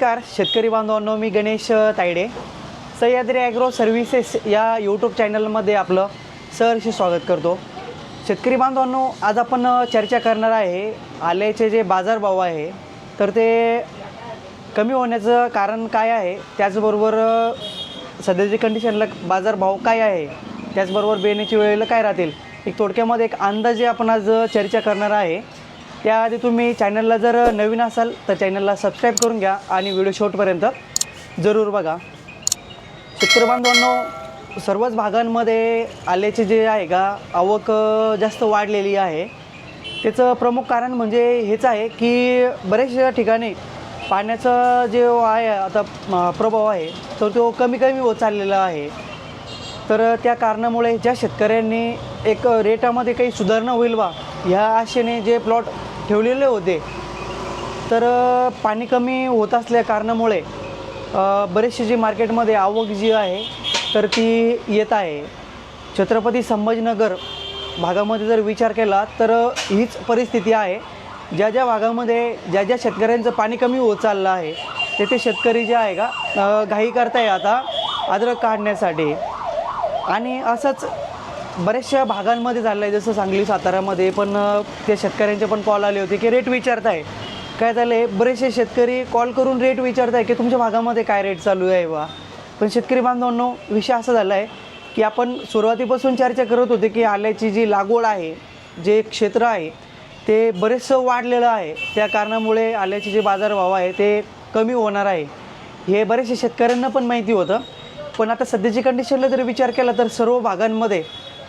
नमस्कार. शेतकरी बांधवांनो मी गणेश तायडे. सह्याद्री ॲग्रो सर्व्हिसेस या यूट्यूब चॅनलमध्ये आपलं सहर्ष स्वागत करतो. शेतकरी बांधवांनो आज आपण चर्चा करणार आहे आल्याचे जे बाजारभाव आहे तर ते कमी होण्याचं कारण काय आहे? त्याचबरोबर सध्याचे कंडिशनला बाजारभाव काय आहे? त्याचबरोबर बेण्याची वेळेला काय राहतील? एक थोडक्यामध्ये एक अंदाजे आपण आज चर्चा करणार आहे. त्याआधी तुम्ही चॅनलला जर नवीन असाल तर चॅनलला सबस्क्राईब करून घ्या आणि व्हिडिओ शेवटपर्यंत जरूर बघा. शेतकरी बांधवांनो सर्वच भागांमध्ये आल्याचे जे आहे का आवक जास्त वाढलेली आहे. त्याचं प्रमुख कारण म्हणजे हेच आहे की बऱ्याचशा ठिकाणी पाण्याचा जे आहे आता प्रभाव आहे तर तो कमी कमी होत चाललेला आहे. तर त्या कारणामुळे ज्या शेतकऱ्यांनी एक रेटामध्ये काही सुधारणा होईल बा ह्या आशेने जे प्लॉट ठेवलेले होते. तर पाणी कमी होत असल्या कारणामुळे बरेचसे जे मार्केटमध्ये आवक जी आहे तर ती येत आहे. छत्रपती संभाजीनगर भागामध्ये जर विचार केला तर हीच परिस्थिती आहे. ज्या ज्या भागामध्ये ज्या ज्या शेतकऱ्यांचं पाणी कमी होत चाललं आहे तेथे शेतकरी जे आहे का घाई करताय आता अद्रक काढण्यासाठी. आणि असंच बऱ्याचशा भागांमध्ये झालं आहे जसं सांगली साताऱ्यामध्ये पण त्या शेतकऱ्यांचे पण कॉल आले होते की रेट विचारताय. काय झालं आहे बरेचसे शेतकरी कॉल करून रेट विचारताय की तुमच्या भागामध्ये काय रेट चालू आहे वा पण शेतकरी बांधवांनो विषय असा झाला आहे की आपण सुरुवातीपासून चर्चा करत होते की आल्याची जी लागवड आहे जे क्षेत्र आहे ते बरेचसं वाढलेलं आहे. त्या कारणामुळे आल्याचे जे बाजारभाव आहे ते कमी होणार आहे. हे बरेचसे शेतकऱ्यांना पण माहिती होतं. पण आता सध्याची कंडिशनला जर विचार केला तर सर्व भागांमध्ये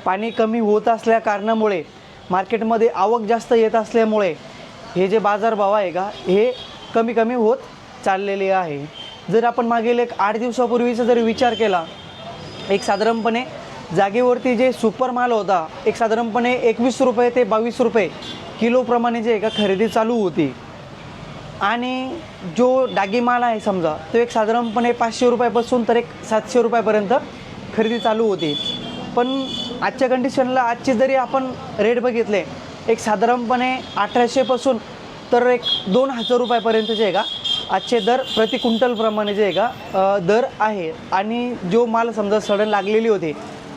पाणी कमी होत असल्या कारणामुळे मार्केटमध्ये आवक जास्त येत असल्यामुळे हे जे बाजारभाव आहे का हे कमी कमी होत चाललेले आहे. जर आपण मागील एक आठ दिवसापूर्वीचा जर विचार केला एक साधारणपणे जागेवरती जे सुपर माल होता एक साधारणपणे एकवीस रुपये ते बावीस रुपये किलोप्रमाणे जे आहे का खरेदी चालू होती. आणि जो डागी माल आहे समजा तो एक साधारणपणे पाचशे रुपयापासून तर एक सातशे रुपयापर्यंत खरेदी चालू होती. पण आजच्या कंडिशनला आजचे जरी आपण रेट बघितले एक साधारणपणे अठराशेपासून तर एक दोन हजार रुपयापर्यंत जे आहे का आजचे दर प्रति क्विंटलप्रमाणे जे आहे का दर आहे. आणि जो माल समजा सडन लागलेली होती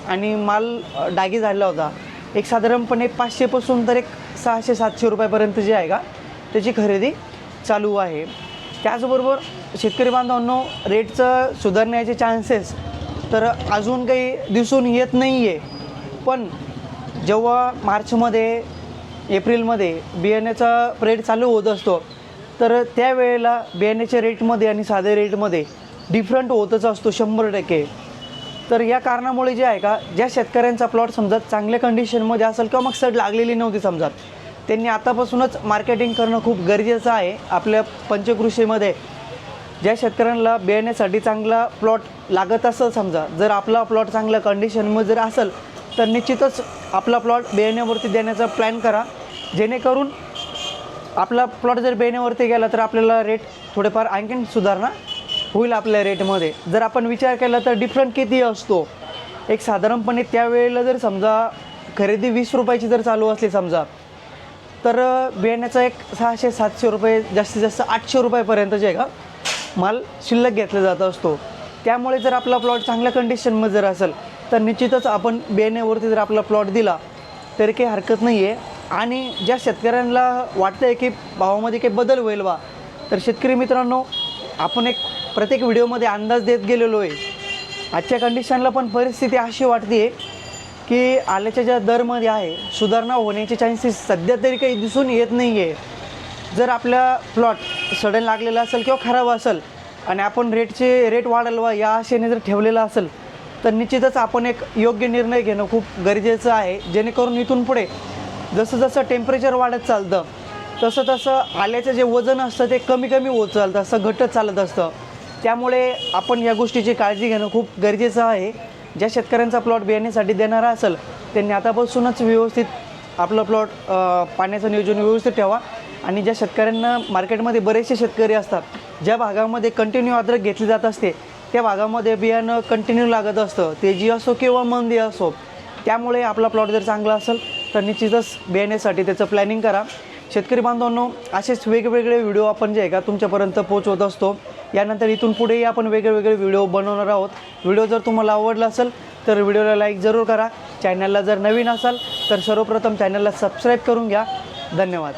आणि माल डागी झालेला होता एक साधारणपणे पाचशेपासून तर एक सहाशे सातशे रुपयापर्यंत जे आहे का त्याची खरेदी चालू आहे. त्याचबरोबर शेतकरी बांधवांनो रेटचं सुधारण्याचे चान्सेस तर अजून काही दिसून येत नाही आहे पण जेव्हा मार्चमध्ये एप्रिलमध्ये बियाण्याचा रेट चालू होत असतो तर त्यावेळेला बियाण्याच्या रेटमध्ये आणि साध्या रेटमध्ये डिफरंट होतच असतो शंभर टक्के. तर या कारणामुळे जे आहे का ज्या शेतकऱ्यांचा प्लॉट समजा चांगल्या कंडिशनमध्ये असेल किंवा मग सड लागलेली नव्हती समजा त्यांनी आतापासूनच मार्केटिंग करणं खूप गरजेचं आहे. आपल्या पंचकृषीमध्ये ज्या शेतकऱ्यांना बियाण्यासाठी चांगला प्लॉट लागत असेल समजा जर आपला प्लॉट चांगल्या कंडिशनमध्ये जर असेल तर निश्चितच आपला प्लॉट बियाण्यावरती देण्याचा प्लॅन करा. जेणेकरून आपला प्लॉट जर बेण्यावरती गेला तर आपल्याला रेट थोडेफार आणखीन सुधारणा होईल आपल्या रेटमध्ये जर आपण विचार केला तर डिफरंट किती असतो? एक साधारणपणे त्यावेळेला जर समजा खरेदी वीस रुपयाची जर चालू असली समजा तर बियाण्याचा एक सहाशे सातशे रुपये जास्तीत जास्त आठशे रुपयापर्यंत जे आहे का? माल शिल्लक घेतला जात असतो. त्यामुळे जर आपला प्लॉट चांगल्या कंडिशनमध्ये जर असेल तर निश्चितच आपण बियाण्यावरती जर आपला प्लॉट दिला तरी काही हरकत नाही आहे आणि ज्या शेतकऱ्यांना वाटतं आहे की भावामध्ये काही बदल होईल बा तर शेतकरी मित्रांनो आपण एक प्रत्येक व्हिडिओमध्ये अंदाज देत गेलेलो आहे आजच्या कंडिशनला पण परिस्थिती अशी वाटते आहे की आल्याच्या ज्या दरमध्ये आहे सुधारणा होण्याचे चान्सेस सध्या तरी काही दिसून येत नाही आहे जर आपला प्लॉट सडन लागलेला असेल किंवा खराब असेल आणि आपण रेटचे रेट वाढायला या आशेने जर ठेवलेला असेल तर निश्चितच आपण एक योग्य निर्णय घेणं खूप गरजेचं आहे. जेणेकरून इथून पुढे जसं जसं टेम्परेचर वाढत चालतं तसं तसं आल्याचं जे वजन असतं ते कमी कमी होत चालतं असं घटत चालत असतं. त्यामुळे आपण या गोष्टीची काळजी घेणं खूप गरजेचं आहे. ज्या शेतकऱ्यांचा प्लॉट बियाण्यासाठी देणारा असेल त्यांनी आतापासूनच व्यवस्थित आपलं प्लॉट पाण्याचं नियोजन व्यवस्थित ठेवा. आणि ज्या शेतकऱ्यांना मार्केटमध्ये बरेचसे शेतकरी असतात ज्या भागामध्ये कंटिन्यू अद्रक घेतली जात असते त्या भागामध्ये बियाणं कंटिन्यू लागत असतं. तेजी असो किंवा मंदी असो त्यामुळे आपला प्लॉट जर चांगला असेल तर निश्चितच बियाण्यासाठी त्याचं प्लॅनिंग करा. शेतकरी बांधवांनो असेच वेगवेगळे व्हिडिओ आपण जे आहे का तुमच्यापर्यंत पोहोचवत असतो. यानंतर इथून पुढेही आपण वेगवेगळे व्हिडिओ बनवणार आहोत. व्हिडिओ जर तुम्हाला आवडला असेल तर व्हिडिओला लाईक जरूर करा. चॅनलला जर नवीन असाल तर सर्वप्रथम चॅनलला सबस्क्राईब करून घ्या. धन्यवाद.